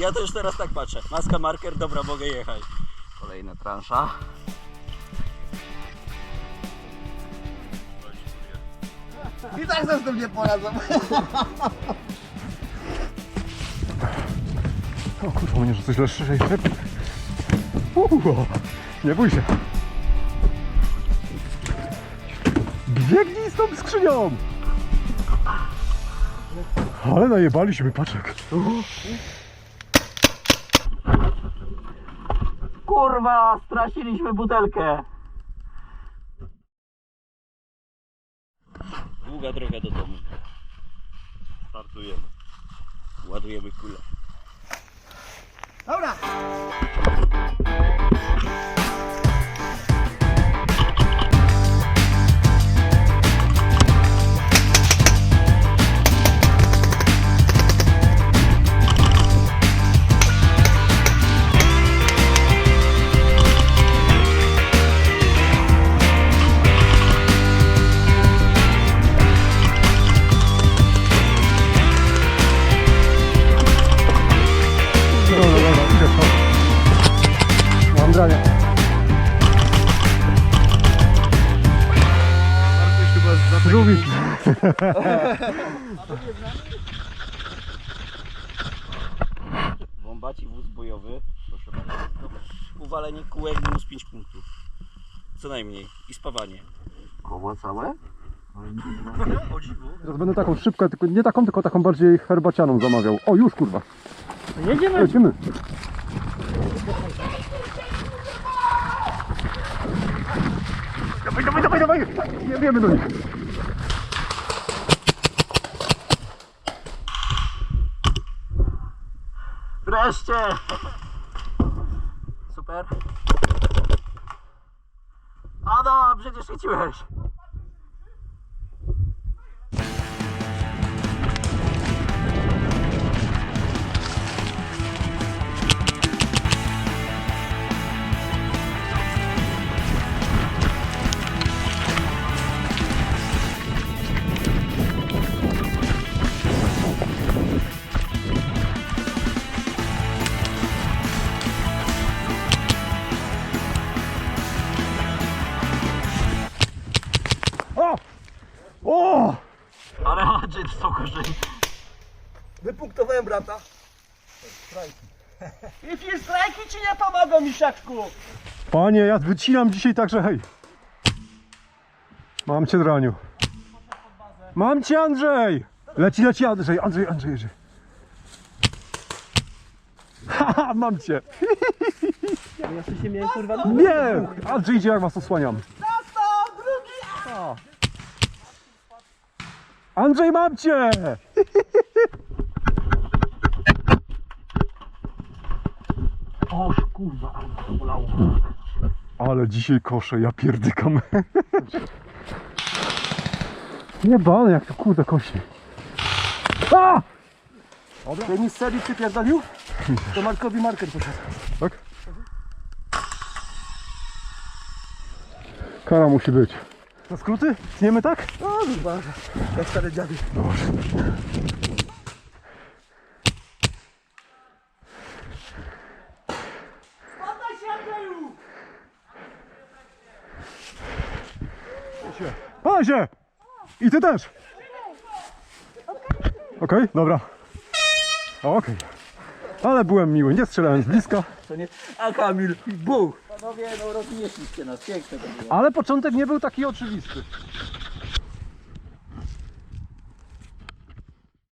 Ja to już teraz tak patrzę. Maska, marker, dobra, mogę jechać. Kolejna transza. I tak ze z tym nie poradzą. O kurwa, mnie że coś leszczy. Uuu, nie bój się. Biegnij z tą skrzynią! Ale najebaliśmy, paczek. Kurwa, straciliśmy butelkę. Długa droga do domu. Startujemy. Ładujemy kulę. Dobra. Dobra, Żółwik. Wąbaci wóz bojowy. Proszę bardzo. Uwalenie kółek minus 5 punktów. Co najmniej. I spawanie. Koło całe? O dziwo. Teraz będę taką szybkę, tylko nie taką, tylko taką bardziej herbacianą zamawiał. O, już kurwa. Jedziemy. Lecimy. Dawaj, dawaj, dawaj, dawaj! Nie wiemy do nich. Wreszcie! Super. Adam, przecież chyciłeś. O! Ale Andrzej to korzeń. Wypunktowałem brata. I strajki ci nie pomogą, Miszaczku. Panie, ja wycinam dzisiaj także hej. Mam cię, Draniu. Mam cię, Andrzej! Leci, leci, Andrzej, Andrzej, Andrzej, Andrzej. Haha, mam cię. Ja się miałem kurwa Nie! Andrzej idzie, jak was osłaniam. to drugi! Andrzej, mam cię! O kurwa, ale bolało. Ale dzisiaj koszę, ja pierdykam. Nie bane, jak to kurde kosi. A! Ty mi z serii przypierdolił? To Markowi marker poszedł. Tak? Kara musi być. Na skróty? Tniemy tak? No kurwa, jak stare dziady. Panie się! I ty też! Okej, dobra. Okej. Ale byłem miły, nie strzelałem z bliska. To nie... A Kamil, buch! Panowie, no rozmieściliście nas, piękne to było. Ale początek nie był taki oczywisty.